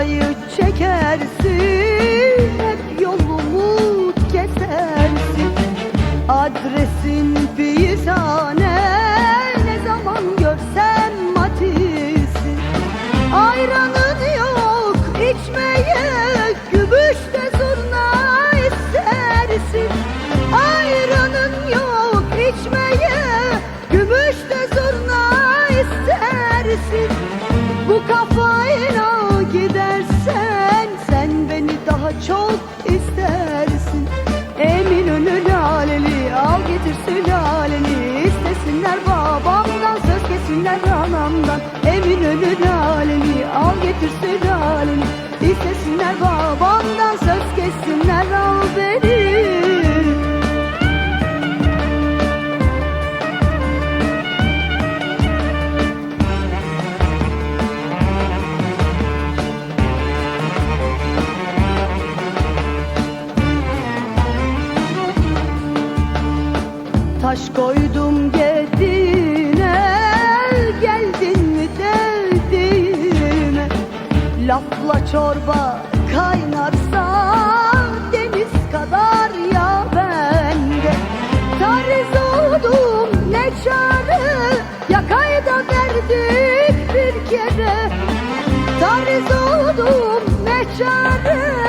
façayı çekersin sülaleni İstesinler babamdan söz kesinler anamdan. Emin önü laleli al getir sülaleni İstesinler babamdan söz kessinler al beni Taş koydum gedine Geldin mi derdime Lafla çorba kaynarsa Deniz kadar ya bende. Tariz oldum ne çare Yakayda verdik bir kere. Tariz oldum ne çare